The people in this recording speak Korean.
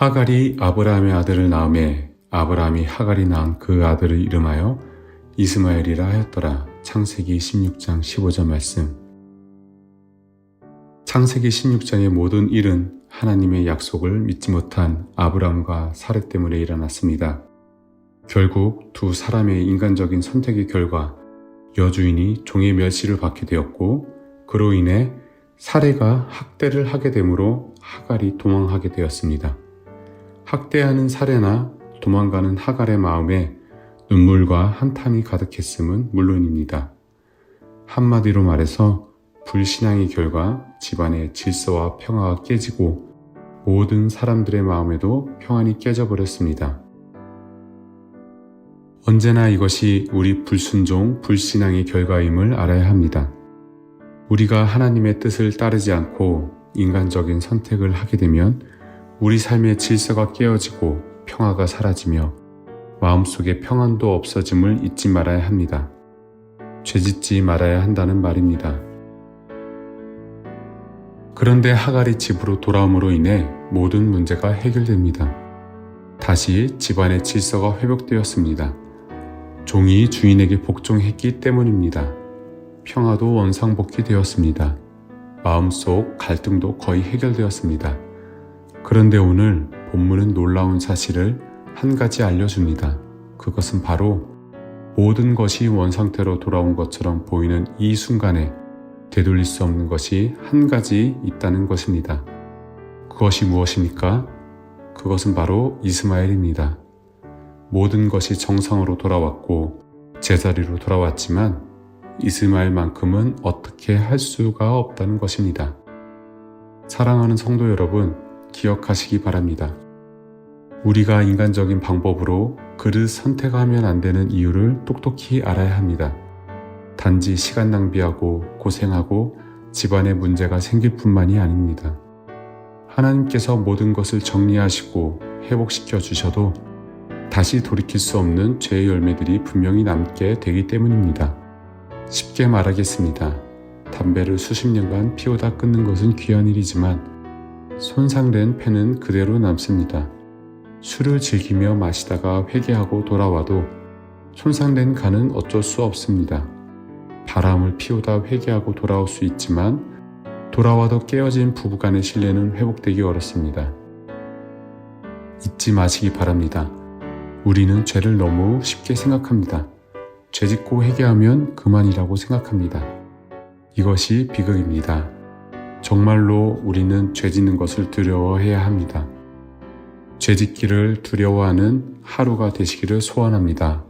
하갈이 아브라함의 아들을 낳음에 아브라함이 하갈이 낳은 그 아들을 이름하여 이스마엘이라 하였더라. 창세기 16장 15절 말씀. 창세기 16장의 모든 일은 하나님의 약속을 믿지 못한 아브라함과 사례 때문에 일어났습니다. 결국 두 사람의 인간적인 선택의 결과 여주인이 종의 멸시를 받게 되었고 그로 인해 사례가 학대를 하게 되므로 하갈이 도망하게 되었습니다. 학대하는 사례나 도망가는 하갈의 마음에 눈물과 한탄이 가득했음은 물론입니다. 한마디로 말해서 불신앙의 결과 집안의 질서와 평화가 깨지고 모든 사람들의 마음에도 평안이 깨져버렸습니다. 언제나 이것이 우리 불순종, 불신앙의 결과임을 알아야 합니다. 우리가 하나님의 뜻을 따르지 않고 인간적인 선택을 하게 되면 우리 삶의 질서가 깨어지고 평화가 사라지며 마음속에 평안도 없어짐을 잊지 말아야 합니다. 죄짓지 말아야 한다는 말입니다. 그런데 하갈이 집으로 돌아옴으로 인해 모든 문제가 해결됩니다. 다시 집안의 질서가 회복되었습니다. 종이 주인에게 복종했기 때문입니다. 평화도 원상복귀 되었습니다. 마음속 갈등도 거의 해결되었습니다. 그런데 오늘 본문은 놀라운 사실을 한 가지 알려줍니다. 그것은 바로 모든 것이 원상태로 돌아온 것처럼 보이는 이 순간에 되돌릴 수 없는 것이 한 가지 있다는 것입니다. 그것이 무엇입니까? 그것은 바로 이스마엘입니다. 모든 것이 정상으로 돌아왔고 제자리로 돌아왔지만 이스마엘만큼은 어떻게 할 수가 없다는 것입니다. 사랑하는 성도 여러분, 기억하시기 바랍니다. 우리가 인간적인 방법으로 그를 선택하면 안 되는 이유를 똑똑히 알아야 합니다. 단지 시간 낭비하고 고생하고 집안에 문제가 생길 뿐만이 아닙니다. 하나님께서 모든 것을 정리하시고 회복시켜 주셔도 다시 돌이킬 수 없는 죄의 열매들이 분명히 남게 되기 때문입니다. 쉽게 말하겠습니다. 담배를 수십 년간 피우다 끊는 것은 귀한 일이지만 손상된 폐는 그대로 남습니다. 술을 즐기며 마시다가 회개하고 돌아와도 손상된 간은 어쩔 수 없습니다. 바람을 피우다 회개하고 돌아올 수 있지만 돌아와도 깨어진 부부간의 신뢰는 회복되기 어렵습니다. 잊지 마시기 바랍니다. 우리는 죄를 너무 쉽게 생각합니다. 죄 짓고 회개하면 그만이라고 생각합니다. 이것이 비극입니다. 정말로 우리는 죄 짓는 것을 두려워해야 합니다. 죄 짓기를 두려워하는 하루가 되시기를 소원합니다.